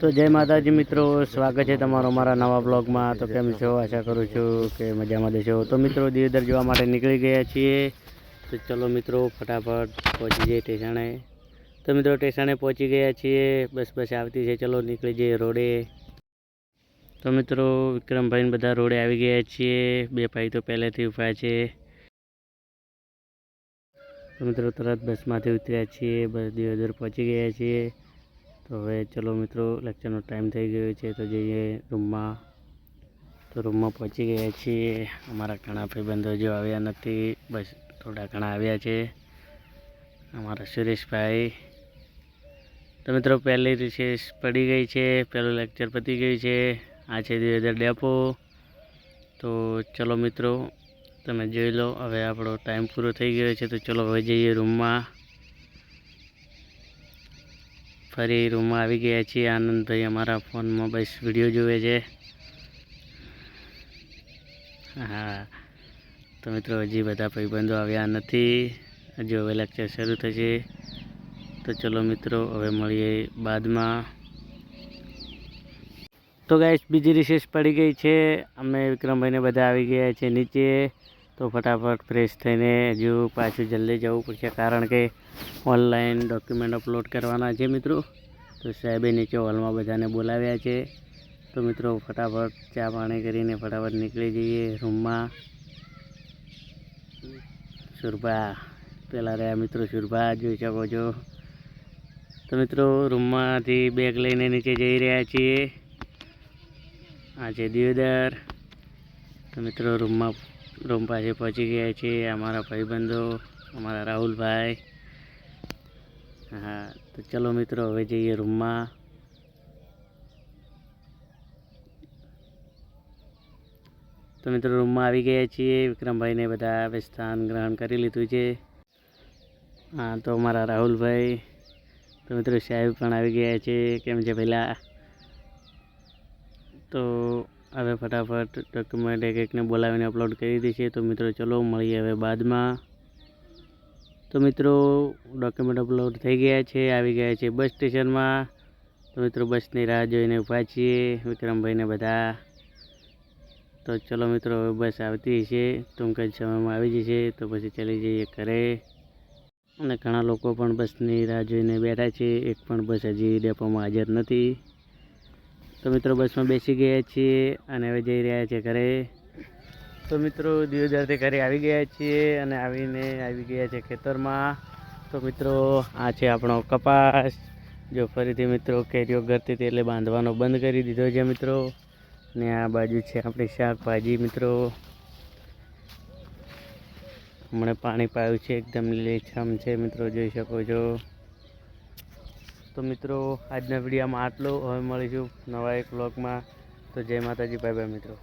તો જય માતાજી મિત્રો, સ્વાગત છે તમારો મારા નવા બ્લોગમાં. તો કેમ છો? આશા કરું છું કે મજામાં દેશો તો મિત્રો દિયોદર જોવા માટે નીકળી ગયા છીએ. તો ચલો મિત્રો, ફટાફટ પહોંચી જઈએ ટેસાણે તો મિત્રો ટેસાણે પહોંચી ગયા છીએ. બસ બસ આવતી છે. ચલો નીકળી જઈએ રોડે. તો મિત્રો, વિક્રમભાઈને બધા રોડે આવી ગયા છીએ. બે ભાઈ તો પહેલેથી ઊભા છે. તો મિત્રો, તરત બસમાંથી ઉતર્યા છીએ. બસ દિયોદર પહોંચી ગયા છીએ. તો હવે ચલો મિત્રો લેક્ચરનો ટાઈમ થઈ ગયો છે. તો જઈએ રૂમમાં તો રૂમમાં પહોંચી ગયા છીએ. અમારા ઘણા ભાઈબંધો જો આવ્યા નથી. બસ થોડા ઘણા આવ્યા છે. અમારા સુરેશભાઈ. તો મિત્રો, પહેલી રિસેસ પડી ગઈ છે. પહેલું લેક્ચર પતી ગયું છે. આ છે દિયોદર ડેપો. તો ચલો મિત્રો, તમે જોઈ લો. હવે આપણો ટાઈમ પૂરો થઈ ગયો છે. તો ચલો હવે જઈએ રૂમમાં ફરી રૂમમાં આવી ગયા છીએ. આનંદભાઈ અમારા ફોનમાં બસ વીડિયો જુએ છે. હા. તો મિત્રો, હજી બધા ભાઈબંધો આવ્યા નથી. હજુ હવે લેક્ચર શરૂ થશે. તો ચલો મિત્રો, હવે મળીએ બાદમાં. તો ગાઈસ બીજી રિસેસ પડી ગઈ છે. અમે વિક્રમભાઈને બધા આવી ગયા છે નીચે. તો ફટાફટ ફ્રેશ થઈને હજુ પાછું જલ્દી જવું પડશે. કારણ કે ઓનલાઈન ડોક્યુમેન્ટ અપલોડ કરવાના છે મિત્રો. તો સાહેબે નીચે હોલમાં બધાને બોલાવ્યા છે. તો મિત્રો ફટાફટ ચા પાણી કરીને ફટાફટ નીકળી જઈએ રૂમમાં સુરભા, પેલા રહ્યા મિત્રો સુરભા, જોઈ શકો છો. તો મિત્રો રૂમમાંથી બેગ લઈને નીચે જઈ રહ્યા છીએ. આ છે દિયોદર તો મિત્રો રૂમમાં રૂમ પાસે પહોંચી ગયા છીએ, અમારા ભાઈબંધો, અમારા રાહુલભાઈ. હા, તો ચલો મિત્રો, હવે જઈએ રૂમમાં. તો મિત્રો, રૂમમાં આવી ગયા છીએ. વિક્રમભાઈને બધા સ્થાન ગ્રહણ કરી લીધું છે. હા, તો અમારા રાહુલભાઈ, તો મિત્રો, સાહેબ પણ આવી ગયા છે. કેમ છે પહેલાં? તો હવે ફટાફટ ડોક્યુમેન્ટ એક એકને બોલાવીને અપલોડ કરી દઈશું તો મિત્રો, ચલો મળીએ હવે બાદમાં. તો મિત્રો ડોક્યુમેન્ટ અપલોડ થઈ ગયા છે, આવી ગયા છે બસ સ્ટેશનમાં. તો મિત્રો, બસની રાહ જોઈને ઊભા છીએ વિક્રમભાઈને બધા. તો ચલો મિત્રો, હવે બસ આવતી છે ટૂંક જ સમયમાં આવી જશે. તો પછી ચલી જઈએ ઘરે. અને ઘણા લોકો પણ બસની રાહ જોઈને બેઠા છે. એક પણ બસ હજી ડેપોમાં હાજર નથી. તો મિત્રો બસમાં બેસી ગયા છીએ અને હવે જઈ રહ્યા છે ઘરે. તો મિત્રો દિયોદરથી ઘરે આવી ગયા છીએ અને આવીને આવી ગયા છે ખેતરમાં. તો મિત્રો આ છે આપણો કપાસ. જો ફરીથી મિત્રો કેરીઓ ગરતી હતી એટલે બાંધવાનો બંધ કરી દીધો છે મિત્રો. ને આ બાજુ છે આપણી શાકભાજી મિત્રો. હમણાં પાણી પાયું છે, એકદમ લીલીછમ છે મિત્રો, જોઈ શકો છો. તો મિત્રો, આજના વિડીયોમાં આટલું. હવે મળીશું નવા એક બ્લોગમાં તો જય માતાજી ભાઈ ભાઈ મિત્રો.